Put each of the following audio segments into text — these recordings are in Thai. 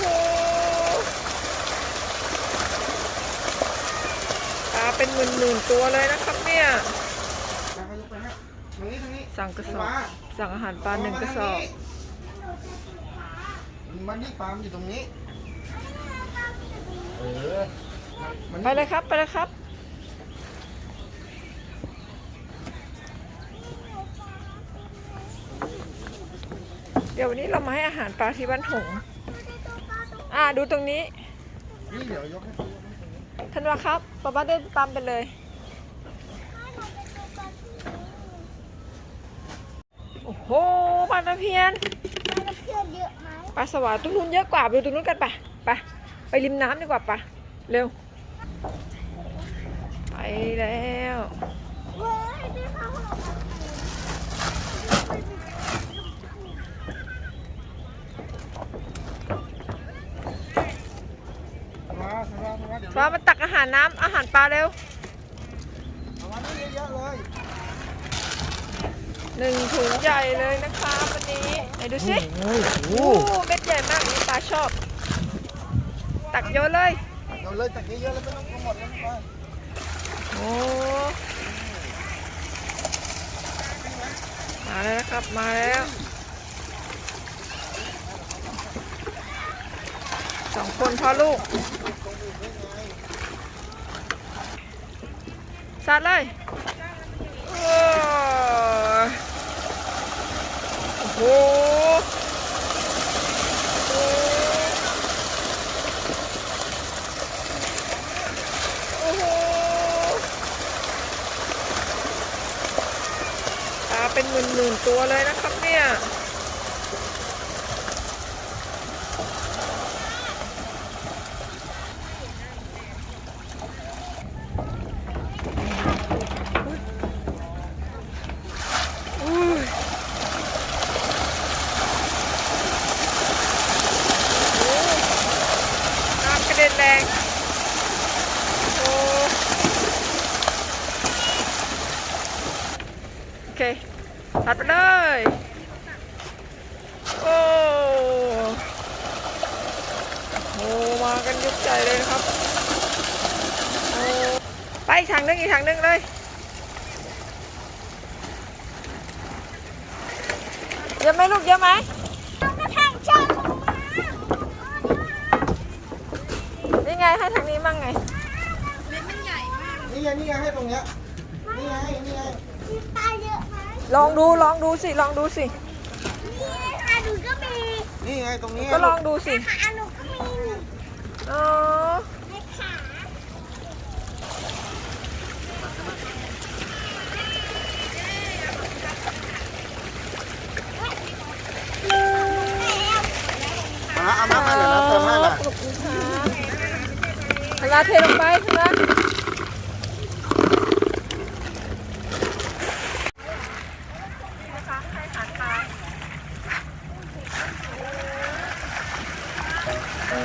โหปลาเป็นหมื่นๆตัวเลยนะครับเนี่ยไปให้ลูกไปให้ทางนี้ทางนี้สั่งกระสอบมาสั่งอาหารปลาหนึ่งกระสอบมันนี่ปลามันอยู่ตรงนี้เออมันไปเลยครับไปเลยครับเดี๋ยววันนี้เรามาให้อาหารปลาที่บ้านถง อ่าดูตรงนี้นี่เดี๋ยวยกให้ดูธันวาครับป๊าป๊าเดินตามไปเลย โอ้โหปลาตะเพียนเพื่อนเยอะไหมปลาสวายตรงนู้นเยอะกว่าไปดูตรงนู้นกันปะไปไปริมน้ำดีกว่าปะเร็ว ไปแล้วเว้ยได้ข้าวหอม มา สวัสดีเดี๋ยวปลามาตักอาหารน้ำอาหารปลาเร็วเอามานี่เยอะๆเลยหนึ่งถุงใหญ่เลยนะคะวันนี้ไหนดูสิโอ้โหโอ้เม็ดใหญ่มากนี่ปลาชอบ ตักเยอะเลยเอาเลยจากนี้เยอะแล้วไม่ต้องเอาหมดแล้วไปโอ้มาแล้วนะครับมาแล้วสองคนพ่อลูก สัดเลย โอ้โหโอ้โหปลาเป็นหมื่นๆตัวเลยนะครับเนี่ย อุ้ยโอ้น้ำกระเด็นแรงโอ้โอ เคตัดไปเลย โอ้โหมากันยุกใหญ่เลยนะครับ ไปอีกทางหนึงอีกทางหนึงเลยเยอะไหมลูกเยอะไหมเอากระถางช่างลงมานี่ไงให้ทางนี้มั่งไง นี่ไงนี่ไงให้ตรงเนี้ยนี่ไงนี่ไง ลองดูลองดูสิลองดูสินี่ค่ะหนูก็มีนี่ไงตรงนี้ก็ลองดูสิขาหนูก็มีอ๋อในขามาเอามาให้เลยนะเติมให้เลยขอบคุณค่ะเวลาเทลงไปเวลาให้อาหารปลา เ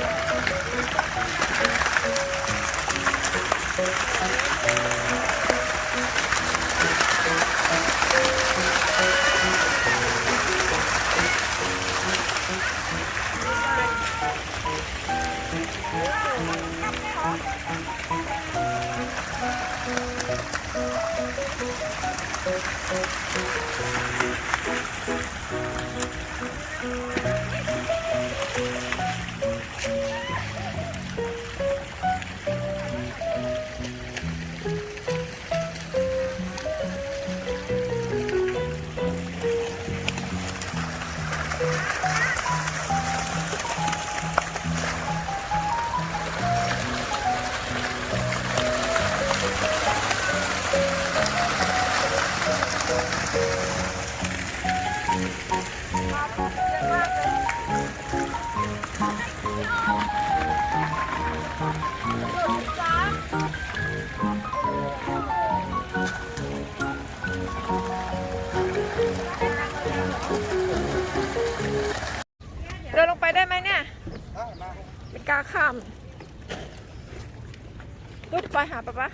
ไม่กล้ไปหาป๊าป๊า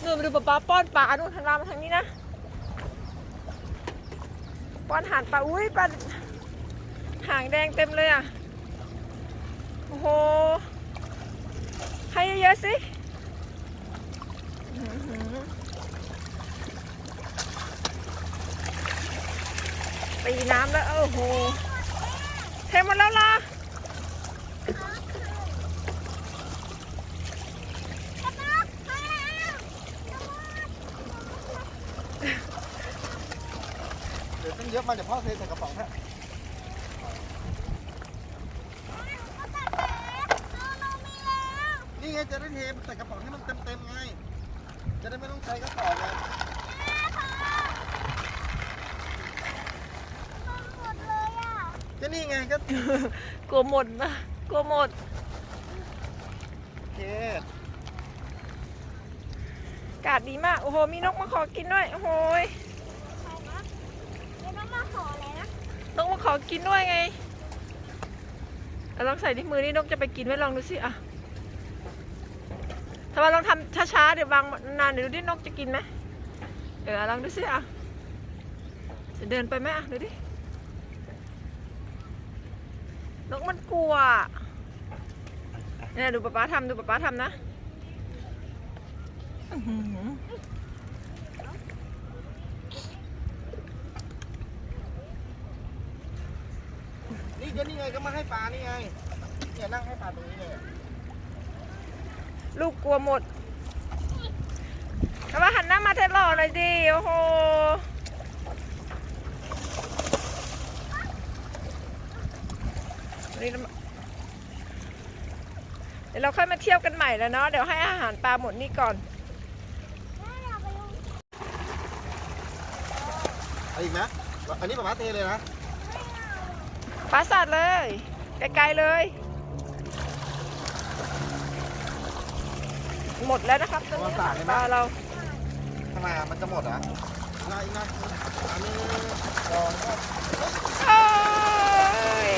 หนูมาดูป๊าป๊าป้อนปลาหนูทางรามาทางนี้นะ ป้อนหารปลา อุ้ยปลาหางแดงเต็มเลยอะ โอ้โห ให้เยอะๆสิตีน้ำแล้ว โอ้โหเทหมดแล้วล่ะ เดี๋ยวต้องเยอะมาเดี๋ยวพ่อเทใส่กระป๋องให้นี่ไงจะได้เทใส่กระป๋องให้มันเต็มๆไง จะได้ไม่ต้องใช้กระป๋องไงก็นี่ไงก็กลัวหมดนะกลัวหมดโอเคอากาศดีมาก โอ้โห มีนกมาขอกินด้วย โอ้โหยนกมา ขอกินด้วยไงเอาลองใส่ที่มือนี่นกจะไปกินไว้ลองดูสิอะทำไมลองทำช้าๆเดี๋ยวบางนานเดี๋ยวดูดินกจะกินไหมเออลองดูสิอะจะเดินไปไหมอะดูดินกมันกลัวเนี่ยดูป๊าป๊าทำดูป๊าป๊าทำนะอื้อหือ นี่ก็นี่ไงก็มาให้ปลานี่ไงเนี่ยนั่งให้ปลาตรงนี้เลยลูกกลัวหมดแต่ว่าหันหน้ามาเทสหล่อหน่อยดิโอ้โหนี่เราเดี๋ยวเราค่อยมาเที่ยวกันใหม่แล้วเนาะเดี๋ยวให้อาหารปลาหมดนี่ก่อนเอาอีกไหมอันนี้ปลาม้าเทเลยนะ ปลาสัตว์เลย ไกลๆเลย หมดแล้วนะครับตอนนี้อาหารปลาเราทำไมอะมันจะหมดเหรอะน่าอีกนะอันนี้สองสามโอ้ย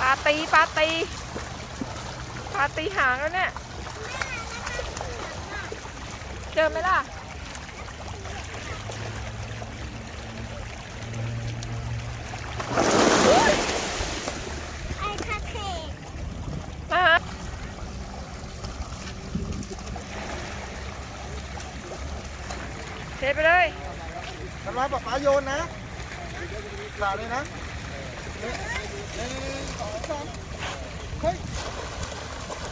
ปาตีปาตีปาตีหางแล้วเนี่ย เจอไหมล่ะมาฮะ เทไปเลยทำร้ายปลาปลาโยนนะปลาเลยนะหนึ่งหนึ่งสองสามเฮ้ย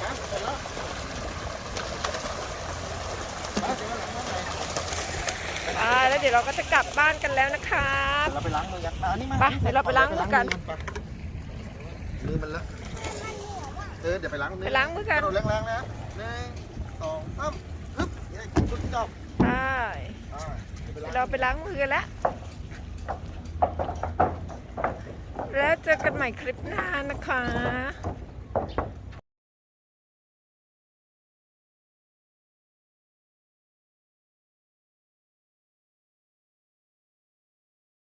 มาเสร็จแล้วมาเดี๋ยววันหลังมาใหม่อ่าแล้วเดี๋ยวเราก็จะกลับบ้านกันแล้วนะครับเราไปล้างมือกันมาอันนี้มาไปเดี๋ยวเราไปล้างมือกันมือมันเลอะเออเดี๋ยวไปล้างมือไปล้างมือกันกระโดดแรงๆนะหนึ่งสองสามฮึบนี่คุณจบใช่อ่า เดี๋ยวได้เราไปล้างมือแล้ว แล้วเจอกันใหม่คลิปหน้านะคะ